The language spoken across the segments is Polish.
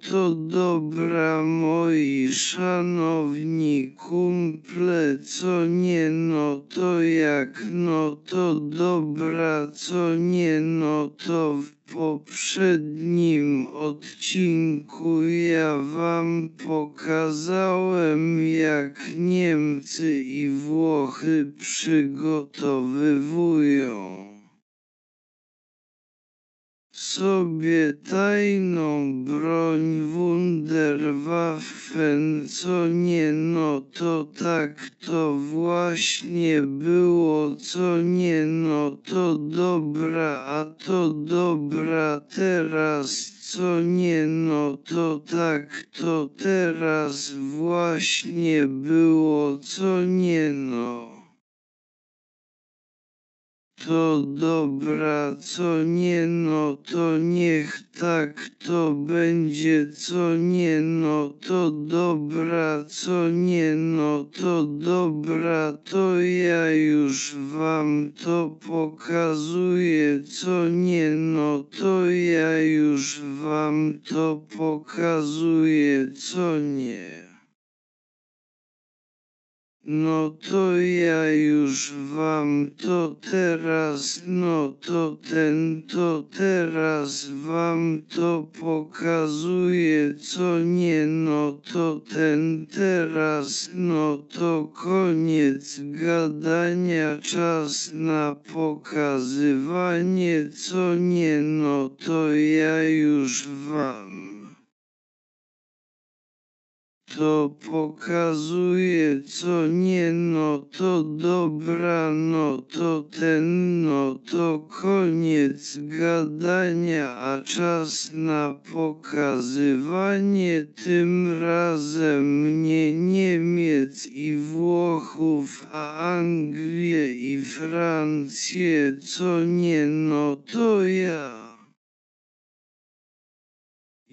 to dobra moi szanowni kumple, co nie no to jak no to dobra, co nie no to w poprzednim odcinku ja wam pokazałem jak Niemcy i Włochy przygotowywują sobie tajną broń Wunderwaffen, co nie no to tak to właśnie było, co nie no to dobra, a to dobra teraz, co nie no to tak to teraz właśnie było, co nie no. To dobra, co nie no to niech tak to będzie, co nie no to dobra, co nie no to dobra, to ja już wam to pokazuję, co nie no to ja już wam to pokazuję, co nie. No to ja już wam to teraz, no to ten to teraz wam to pokazuję, co nie, no to ten teraz, no to koniec gadania, czas na pokazywanie, co nie, no to ja już wam to pokazuje co nie no to dobra no to ten no to koniec gadania a czas na pokazywanie tym razem nie Niemiec i Włochów a Anglię i Francję co nie no to ja.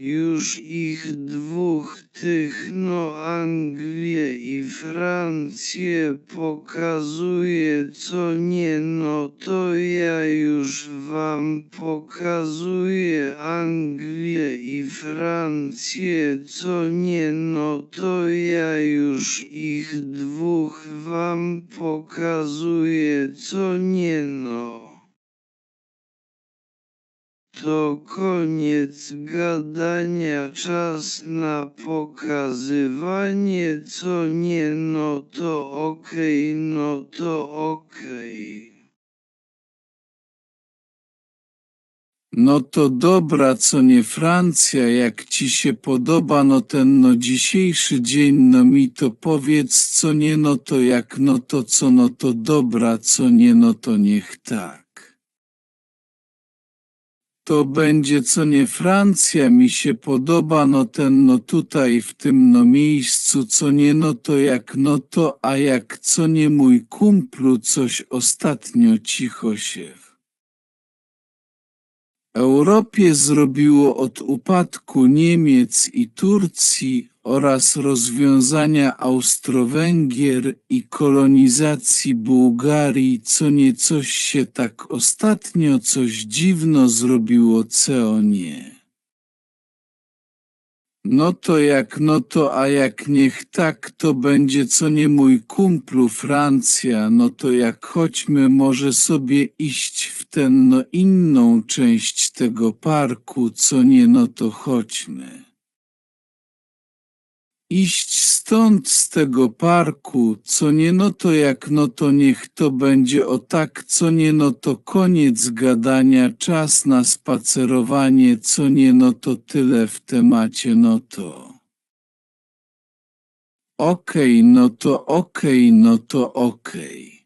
Już ich dwóch tych no Anglię i Francję pokazuje co nie no to ja już wam pokazuję Anglię i Francję co nie no to ja już ich dwóch wam pokazuję co nie no. To koniec gadania, czas na pokazywanie, co nie no to okej, okay, no to okej. Okay. No to dobra, co nie Francja, jak ci się podoba, no ten no dzisiejszy dzień, no mi to powiedz, co nie, no to jak, no to co, no to dobra, co nie, no to niech tak to będzie co nie Francja mi się podoba no ten no tutaj w tym no miejscu co nie no to jak no to a jak co nie mój kumplu coś ostatnio cicho się Europie zrobiło od upadku Niemiec i Turcji oraz rozwiązania Austro-Węgier i kolonizacji Bułgarii co niecoś się tak ostatnio coś dziwno zrobiło co nie. No to jak no to a jak niech tak to będzie co nie mój kumplu Francja, no to jak chodźmy może sobie iść w ten no inną część tego parku, co nie no to chodźmy iść stąd z tego parku, co nie no to jak no to niech to będzie o tak, co nie no to koniec gadania, czas na spacerowanie, co nie no to tyle w temacie no to. Okej, okay, no to okej, okay, no to okej. Okay.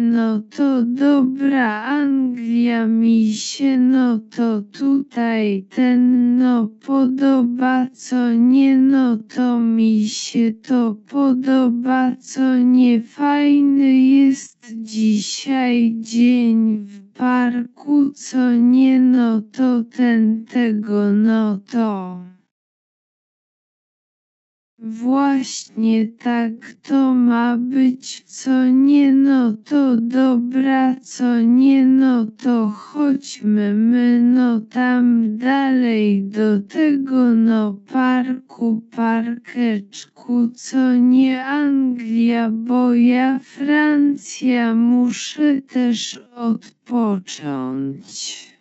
No to dobra Anglia mi się no to tutaj ten no podoba co nie no to mi się to podoba co nie fajny jest dzisiaj dzień w parku co nie no to ten tego no to. Właśnie tak to ma być, co nie no dobra, co nie no to chodźmy my no tam dalej do tego no parku, parkeczku, co nie Anglia, bo ja Francja muszę też odpocząć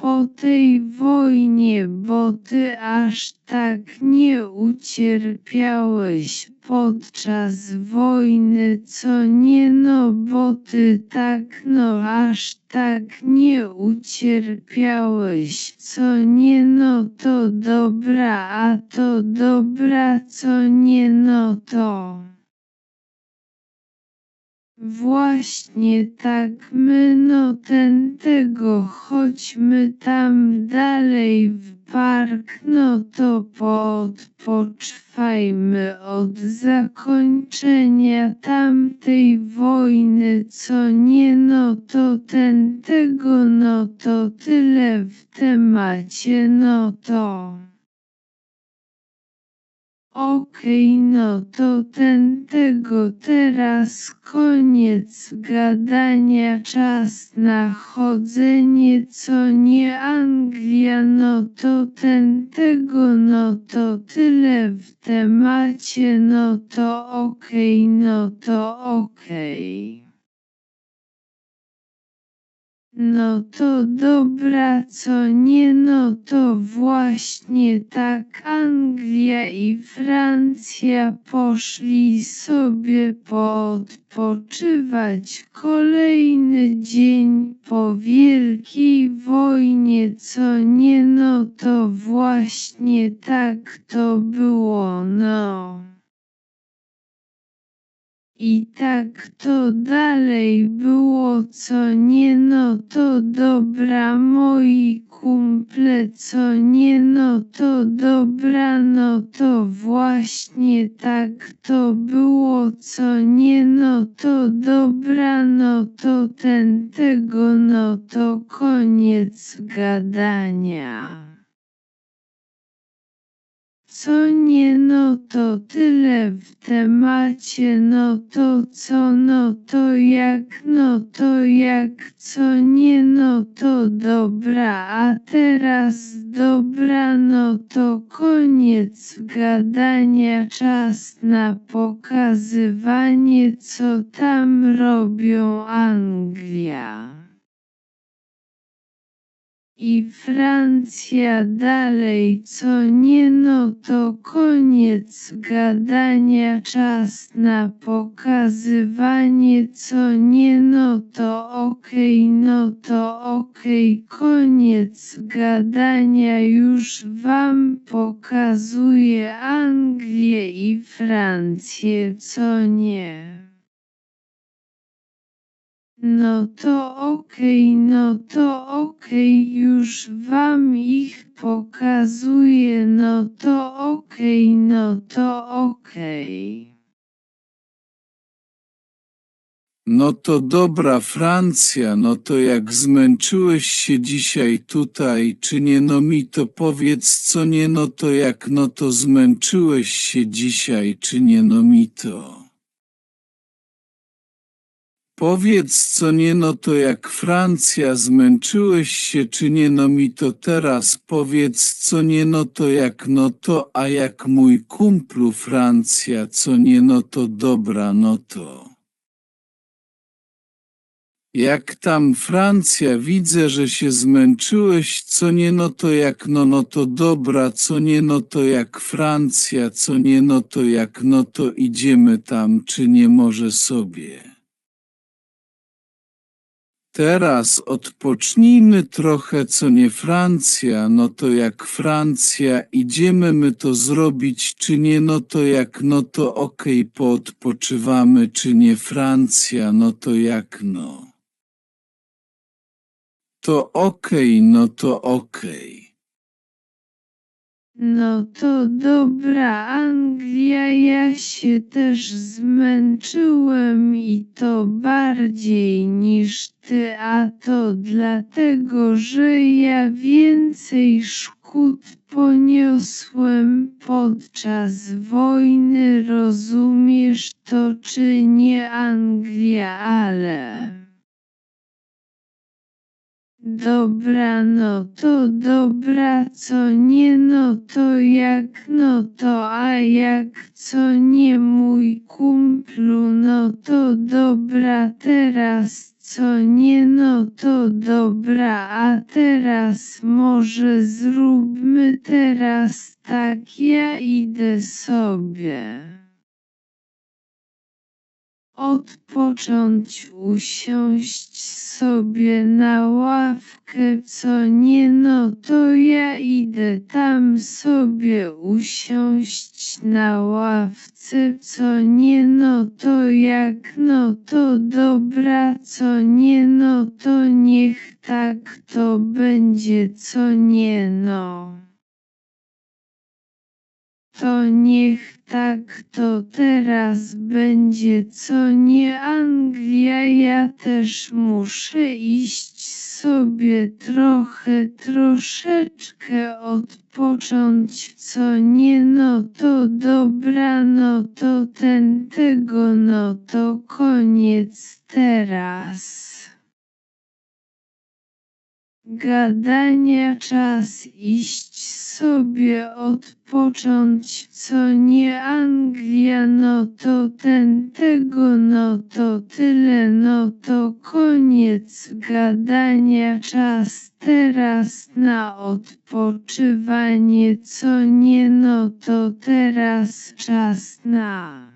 po tej wojnie, bo ty aż tak nie ucierpiałeś podczas wojny, co nie no, bo ty tak no aż tak nie ucierpiałeś, co nie no to dobra, a to dobra, co nie no to. Właśnie tak my no ten tego chodźmy tam dalej w park no to poodpoczwajmy od zakończenia tamtej wojny co nie no to ten tego no to tyle w temacie no to. Okej, no to ten tego teraz koniec gadania, czas na chodzenie, co nie Anglia, no to ten tego, no to tyle w temacie, no to okej, no to okej. No to dobra, co nie no to właśnie tak Anglia i Francja poszli sobie poodpoczywać kolejny dzień po wielkiej wojnie, co nie no to właśnie tak to było no. I tak to dalej było, co nie no to dobra. Moi kumple, co nie no to dobra, no to właśnie tak to było, co nie no to dobra, no to ten tego, no to koniec gadania. Co nie no to tyle w temacie, no to co no to jak no to jak co nie no to dobra, a teraz dobra no to koniec gadania, czas na pokazywanie co tam robią Anglia. I Francja dalej, co nie no to koniec gadania, czas na pokazywanie, co nie no to okej, no to okej, koniec gadania, już wam pokazuję Anglię i Francję, co nie. No to okej, no to okej, już wam ich pokazuję, no to okej, no to okej. No to dobra Francja, no to jak zmęczyłeś się dzisiaj tutaj, czy nie no mi to powiedz co nie no to jak no to zmęczyłeś się dzisiaj, czy nie no mi to. Powiedz co nie no to jak Francja zmęczyłeś się czy nie no mi to teraz powiedz co nie no to jak no to a jak mój kumplu Francja co nie no to dobra no to. Jak tam Francja widzę, że się zmęczyłeś, co nie no to jak no no to dobra, co nie no to jak Francja, co nie no to jak no to idziemy tam, czy nie może sobie. Teraz odpocznijmy trochę, co nie Francja, no to jak Francja, idziemy my to zrobić, czy nie, no to jak, no to okej, okay, poodpoczywamy, czy nie Francja, no to jak, no. To okej, okay, no to okej. Okay. No to dobra Anglia, ja się też zmęczyłem i to bardziej niż ty, a to dlatego, że ja więcej szkód poniosłem podczas wojny rozumiesz to czy nie Anglia ale. Dobra no to dobra co nie no to jak no to a jak co nie mój kumplu no to dobra teraz co nie no to dobra a teraz może zróbmy teraz tak ja idę sobie odpocząć, usiąść sobie na ławkę, co nie no to ja idę tam sobie usiąść na ławce, co nie no to jak no to dobra, co nie no to niech tak to będzie, co nie no. To niech tak to teraz będzie co nie Anglia ja też muszę iść sobie trochę troszeczkę odpocząć co nie no to dobra no to ten tego no to koniec teraz. Gadania czas iść sobie odpocząć, co nie Anglia, no to ten tego, no to tyle, no to koniec gadania czas teraz na odpoczywanie, co nie, no to teraz czas na.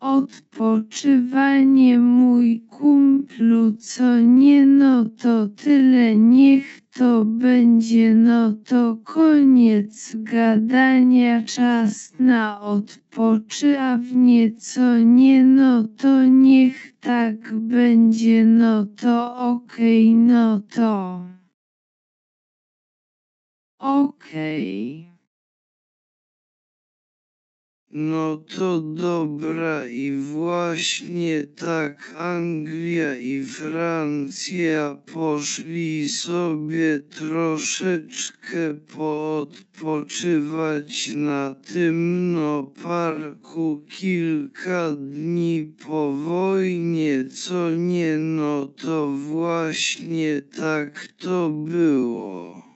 Odpoczywanie mój kumplu, co nie no to tyle, niech to będzie no to koniec gadania, czas na odpoczywanie, co nie no to niech tak będzie, no to okej, no to okej. No to dobra i właśnie tak Anglia i Francja poszli sobie troszeczkę poodpoczywać na tym no parku kilka dni po wojnie, co nie no to właśnie tak to było.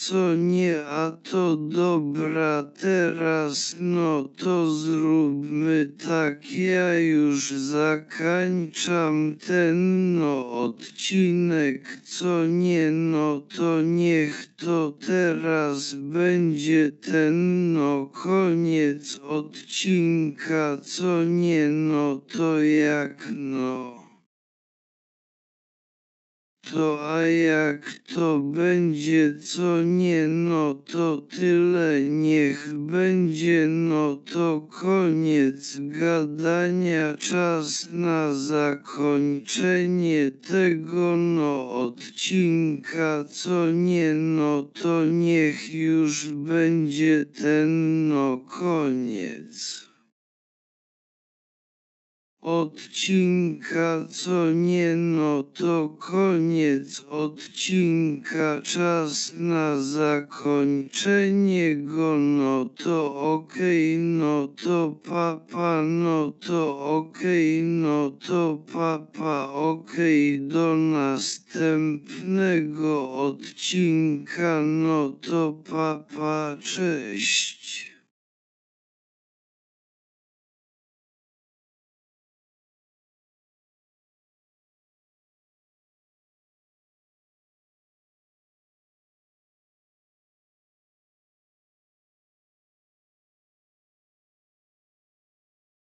Co nie, a to dobra teraz, no to zróbmy tak, ja już zakańczam ten no odcinek, co nie, no to niech to teraz będzie ten no koniec odcinka, co nie, no to jak no. To a jak to będzie co nie no to tyle. Niech będzie no to koniec gadania. Czas na zakończenie tego no odcinka co nie no to niech już będzie ten no koniec odcinka, co nie no to koniec odcinka, czas na zakończenie go, no to okej, no to papa, no to okej, no to papa, okej, do następnego odcinka, no to papa, cześć.